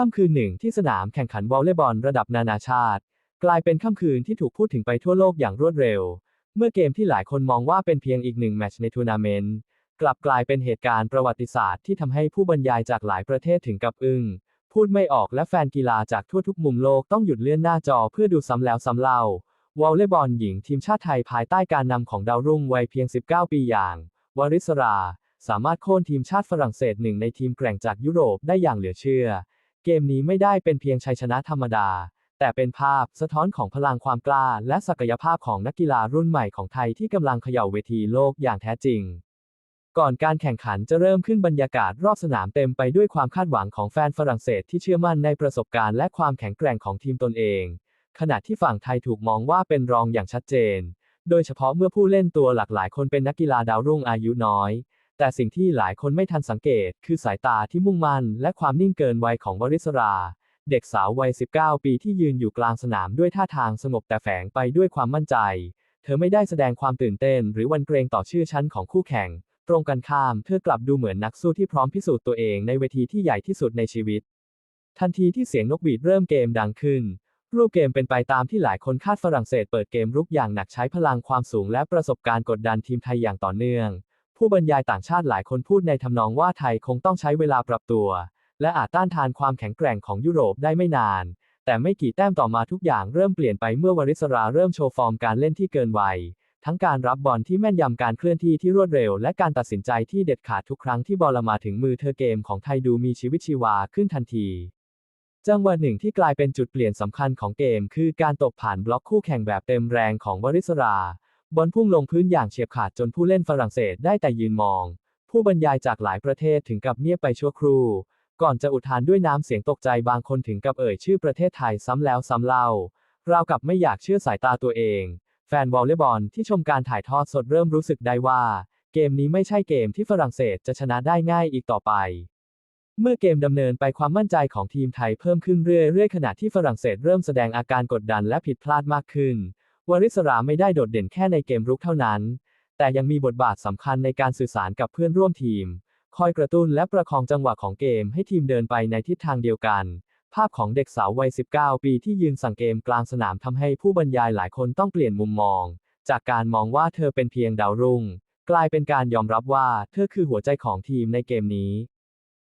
ค่ำคืนหนึ่งที่สนามแข่งขันวอลเลย์บอลระดับนานาชาติ กลายเป็นค่ำคืนที่ถูกพูดถึงไปทั่วโลกอย่างรวดเร็ว เมื่อเกมที่หลายคนมองว่าเป็นเพียงอีกหนึ่งแมตช์ในทัวร์นาเมนต์กลับกลายเป็นเหตุการณ์ประวัติศาสตร์ที่ทำให้ผู้บรรยายจากหลายประเทศถึงกับอึ้งพูดไม่ออกและแฟนกีฬาจากทั่วทุกมุมโลกต้องหยุดเลื่อนหน้าจอเพื่อดูซ้ำแล้วซ้ำเล่าวอลเลย์บอลหญิงทีมชาติไทยภายใต้การนำของดาวรุ่งวัยเพียง 19 ปีอย่าง วริศรา สามารถโค่นทีมชาติฝรั่งเศสหนึ่งในทีมแกร่งจากยุโรปได้อย่างเหลือเชื่อ เกมนี้ไม่ได้เป็นเพียงชัยชนะธรรมดา แต่เป็นภาพสะท้อนของพลังความกล้า และศักยภาพของนักกีฬารุ่นใหม่ของไทยที่กำลังเขย่าเวทีโลกอย่างแท้จริง ก่อนการแข่งขันจะเริ่มขึ้นบรรยากาศรอบสนามเต็มไปด้วยความคาดหวังของแฟนฝรั่งเศสที่เชื่อมั่นในประสบการณ์และความแข็งแกร่งของทีมตนเอง ขณะที่ฝั่งไทยถูกมองว่าเป็นรองอย่างชัดเจน โดยเฉพาะเมื่อผู้เล่นตัวหลากหลายคนเป็นนักกีฬาดาวรุ่งอายุน้อย แต่สิ่งที่หลายคนไม่ทันสังเกต คือสายตาที่มุ่งมั่นและความนิ่งเกินวัยของวริศรา เด็กสาววัย 19 ปีที่ยืนอยู่กลางสนามด้วยท่าทางสงบแต่แฝงไปด้วยความมั่นใจ เธอไม่ได้แสดงความตื่นเต้น หรือวันเกรงต่อชื่อชั้นของคู่แข่ง ตรงกันข้าม เธอกลับดูเหมือนนักสู้ที่พร้อมพิสูจน์ตัวเองในเวทีที่ใหญ่ที่สุดในชีวิต ทันทีที่เสียงนกหวีดเริ่มเกมดังขึ้นรูปเกมเป็นไปตามที่หลายคนคาดฝรั่งเศสเปิดเกมรุกอย่างหนักใช้พลังความสูงและประสบการณ์กดดันทีมไทยอย่างต่อเนื่อง ผู้บรรยายต่างชาติหลายคนพูดในทำนองว่าไทยคงต้องใช้เวลาปรับตัว และอาจต้านทานความแข็งแกร่งของยุโรปได้ไม่นาน แต่ไม่กี่แต้มต่อมาทุกอย่างเริ่มเปลี่ยนไปเมื่อวริศราเริ่มโชว์ฟอร์มการเล่นที่เกินวัย ทั้งการรับบอลที่แม่นยำการเคลื่อนที่ที่รวดเร็ว และการตัดสินใจที่เด็ดขาดทุกครั้งที่บอลมาถึงมือเธอเกมของไทยดูมีชีวิตชีวาขึ้นทันทีจังหวะหนึ่งที่กลายเป็นจุดเปลี่ยนสำคัญของเกม คือการตบผ่านบล็อกคู่แข่งแบบเต็มแรงของวริศรา บอลพุ่งลงพื้นอย่างเฉียบขาดจนผู้เล่นฝรั่งเศสได้แต่ยืนมอง ผู้บรรยายจากหลายประเทศถึงกับเงียบไปชั่วครู่ ก่อนจะอุทานด้วยน้ำเสียงตกใจบางคนถึงกับเอ่ยชื่อประเทศไทยซ้ำแล้วซ้ำเล่าราวกับไม่อยากเชื่อสายตาตัวเอง แฟนวอลเลย์บอลที่ชมการถ่ายทอดสดเริ่มรู้สึกได้ว่า เกมนี้ไม่ใช่เกมที่ฝรั่งเศสจะชนะได้ง่ายอีกต่อไป เมื่อเกมดำเนินไปความมั่นใจของทีมไทยเพิ่มขึ้นเรื่อยๆขณะที่ฝรั่งเศสเริ่มแสดงอาการกดดันและผิดพลาดมากขึ้น วริศราไม่ได้โดดเด่นแค่ในเกมรุกเท่านั้น แต่ยังมีบทบาทสำคัญในการสื่อสารกับเพื่อนร่วมทีม คอยกระตุ้นและประคองจังหวะของเกมให้ทีมเดินไปในทิศทางเดียวกัน ภาพของเด็กสาววัย 19 ปีที่ยืนสั่งเกมกลางสนามทำให้ผู้บรรยายหลายคนต้องเปลี่ยนมุมมอง จากการมองว่าเธอเป็นเพียงดาวรุ่ง กลายเป็นการยอมรับว่าเธอคือหัวใจของทีมในเกมนี้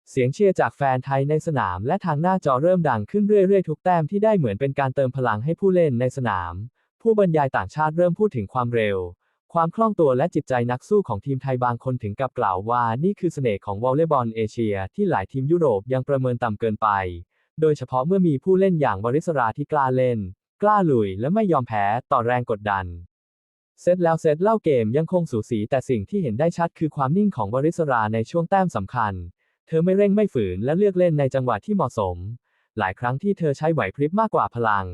เสียงเชียร์จากแฟนไทยในสนามและทางหน้าจอเริ่มดังขึ้นเรื่อยๆ ทุกแต้มที่ได้เหมือนเป็นการเติมพลังให้ผู้เล่นในสนาม ผู้บรรยายต่างชาติเริ่มพูดถึงความเร็ว ความคล่องตัวและจิตใจนักสู้ของทีมไทยบางคนถึงกับกล่าวว่านี่คือเสน่ห์ของวอลเลย์บอลเอเชีย ที่หลายทีมยุโรปยังประเมินต่ำเกินไป โดยเฉพาะเมื่อมีผู้เล่นอย่างวริศราที่กล้าเล่น กล้าลุยและไม่ยอมแพ้ต่อแรงกดดันเซตแล้วเซตเล่าเกมยังคงสูสีแต่สิ่งที่เห็นได้ชัดคือความนิ่งของวริศราในช่วงแต้มสำคัญ เธอไม่เร่งไม่ฝืนและเลือกเล่นในจังหวะที่เหมาะสม หลายครั้งที่เธอใช้ไหวพริบมากกว่าพลัง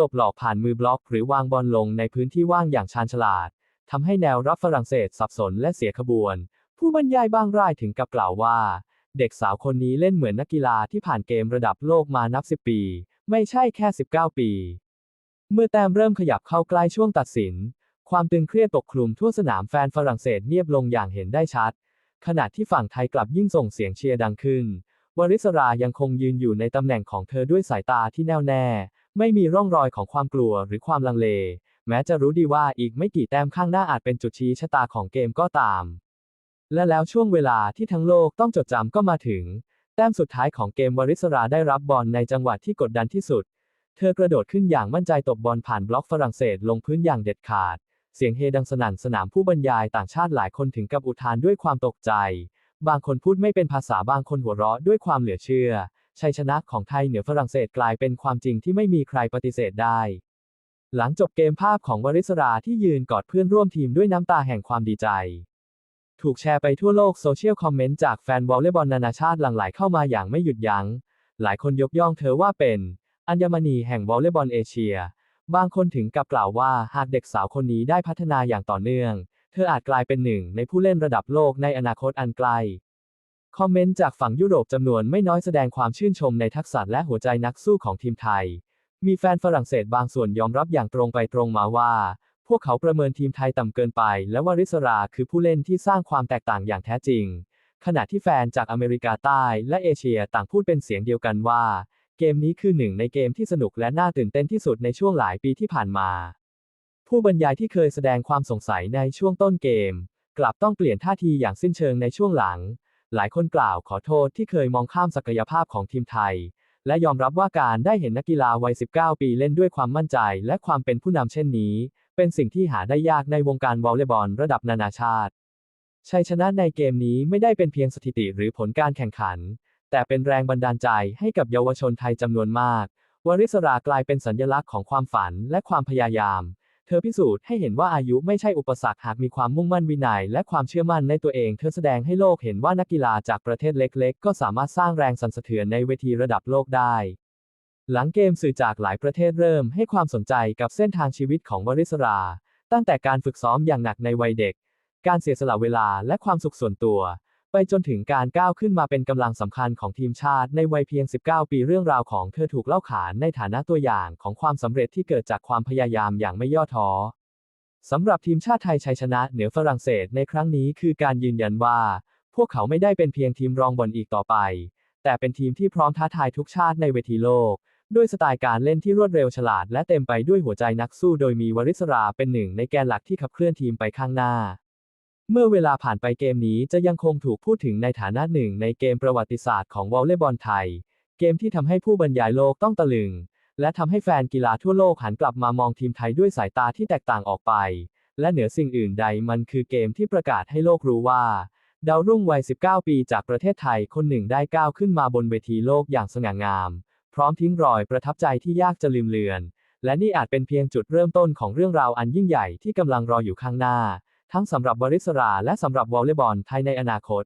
ตบหลอกผ่านมือบล็อกหรือวางบอลลงในพื้นที่ว่างอย่างชาญฉลาดทำให้แนวรับฝรั่งเศสสับสนและเสียขบวน ผู้บรรยายบางรายถึงกับกล่าวว่า เด็กสาวคนนี้เล่นเหมือนนักกีฬาที่ผ่านเกมระดับโลกมานับ 10 ปี ไม่ใช่แค่ 19 ปี เมื่อแต้มเริ่มขยับเข้าใกล้ช่วงตัดสิน ความตึงเครียดปกคลุมทั่วสนามแฟนฝรั่งเศสเงียบลงอย่างเห็นได้ชัด ขณะที่ฝั่งไทยกลับยิ่งส่งเสียงเชียร์ดังขึ้นวริศรายังคงยืนอยู่ในตำแหน่งของเธอด้วยสายตาที่แน่วแน่ ไม่มีร่องรอยของความกลัวหรือความลังเล แม้จะรู้ดีว่าอีกไม่กี่แต้มข้างหน้าอาจเป็นจุดชี้ชะตาของเกมก็ตาม และแล้วช่วงเวลาที่ทั้งโลกต้องจดจำก็มาถึง แต้มสุดท้ายของเกมวริศราได้รับบอลในจังหวะที่กดดันที่สุด เธอกระโดดขึ้นอย่างมั่นใจตบบอลผ่านบล็อกฝรั่งเศสลงพื้นอย่างเด็ดขาด เสียงเฮดังสนั่นสนามผู้บรรยายต่างชาติหลายคนถึงกับอุทานด้วยความตกใจ บางคนพูดไม่เป็นภาษาบางคนหัวเราะด้วยความเหลือเชื่อ ชัยชนะของไทยเหนือฝรั่งเศสกลายเป็นความจริงที่ไม่มีใครปฏิเสธได้ หลังจบเกมภาพของวริศราที่ยืนกอดเพื่อนร่วมทีมด้วยน้ำตาแห่งความดีใจ ถูกแชร์ไปทั่วโลกโซเชียลคอมเมนต์จากแฟนวอลเลย์บอลนานาชาติหลั่งไหลเข้ามาอย่างไม่หยุดยัง้ง หลายคนยกย่องเธอว่าเป็น อัญมณีแห่งวอลเลย์บอลเอเชีย บางคนถึงกับกล่าวว่าหากเด็กสาวคนนี้ได้พัฒนาอย่างต่อเนื่อง เธออาจกลายเป็นหนึ่งในผู้เล่นระดับโลกในอนาคตอันไกล คอมเมนต์จากฝั่งยุโรปจำนวนไม่น้อยแสดงความชื่นชมในทักษะและหัวใจนักสู้ของทีมไทย มีแฟนฝรั่งเศสบางส่วนยอมรับอย่างตรงไปตรงมาว่า พวกเขาประเมินทีมไทยต่ำเกินไป และว่าริศราคือผู้เล่นที่สร้างความแตกต่างอย่างแท้จริง ขณะที่แฟนจากอเมริกาใต้และเอเชียต่างพูดเป็นเสียงเดียวกันว่า เกมนี้คือหนึ่งในเกมที่สนุกและน่าตื่นเต้นที่สุดในช่วงหลายปีที่ผ่านมา ผู้บรรยายที่เคยแสดงความสงสัยในช่วงต้นเกม กลับต้องเปลี่ยนท่าทีอย่างสิ้นเชิงในช่วงหลัง หลายคนกล่าวขอโทษที่เคยมองข้ามศักยภาพของทีมไทย และยอมรับว่าการได้เห็นนักกีฬาวัย 19 ปีเล่นด้วยความมั่นใจและความเป็นผู้นำเช่นนี้ เป็นสิ่งที่หาได้ยากในวงการวอลเลย์บอลระดับนานาชาติ ชัยชนะในเกมนี้ไม่ได้เป็นเพียงสถิติหรือผลการแข่งขัน แต่เป็นแรงบันดาลใจให้กับเยาวชนไทยจำนวนมาก วริศรากลายเป็นสัญลักษณ์ของความฝันและความพยายาม เธอพิสูจน์ให้เห็นว่าอายุไม่ใช่อุปสรรคหากมีความมุ่งมั่นวินัย และความเชื่อมั่นในตัวเอง เธอแสดงให้โลกเห็นว่านักกีฬาจากประเทศเล็ก ๆ ก็สามารถสร้างแรงสั่นสะเทือนในเวทีระดับโลกได้ หลังเกมสื่อจากหลายประเทศเริ่มให้ความสนใจกับเส้นทางชีวิตของวริศรา ตั้งแต่การฝึกซ้อมอย่างหนักในวัยเด็ก การเสียสละเวลาและความสุขส่วนตัว ไปจนถึงการก้าวขึ้นมาเป็นกำลังสำคัญของทีมชาติในวัยเพียง 19 ปีเรื่องราวของเธอถูกเล่าขานในฐานะตัวอย่างของความสำเร็จที่เกิดจากความพยายามอย่างไม่ย่อท้อสำหรับทีมชาติไทยชัยชนะเหนือฝรั่งเศสในครั้งนี้คือการยืนยันว่า พวกเขาไม่ได้เป็นเพียงทีมรองบอลอีกต่อไป แต่เป็นทีมที่พร้อมท้าทายทุกชาติในเวทีโลก ด้วยสไตล์การเล่นที่รวดเร็วฉลาด และเต็มไปด้วยหัวใจนักสู้โดยมีวริศราเป็นหนึ่งในแกนหลักที่ขับเคลื่อนทีมไปข้างหน้า เมื่อเวลาผ่านไปเกมนี้จะยังคงถูกพูดถึงในฐานะหนึ่งในเกมประวัติศาสตร์ของวอลเลย์บอลไทย เกมที่ทำให้ผู้บรรยายโลกต้องตะลึง และทำให้แฟนกีฬาทั่วโลกหันกลับมามองทีมไทยด้วยสายตาที่แตกต่างออกไป และเหนือสิ่งอื่นใดมันคือเกมที่ประกาศให้โลกรู้ว่า ดาวรุ่งวัย 19 ปีจากประเทศไทยคนหนึ่งได้ก้าวขึ้นมาบนเวทีโลกอย่างสง่างาม พร้อมทิ้งรอยประทับใจที่ยากจะลืมเลือน และนี่อาจเป็นเพียงจุดเริ่มต้นของเรื่องราวอันยิ่งใหญ่ที่กำลังรออยู่ข้างหน้า ทั้งสำหรับบริสราและสำหรับวอลเลย์บอลไทยในอนาคต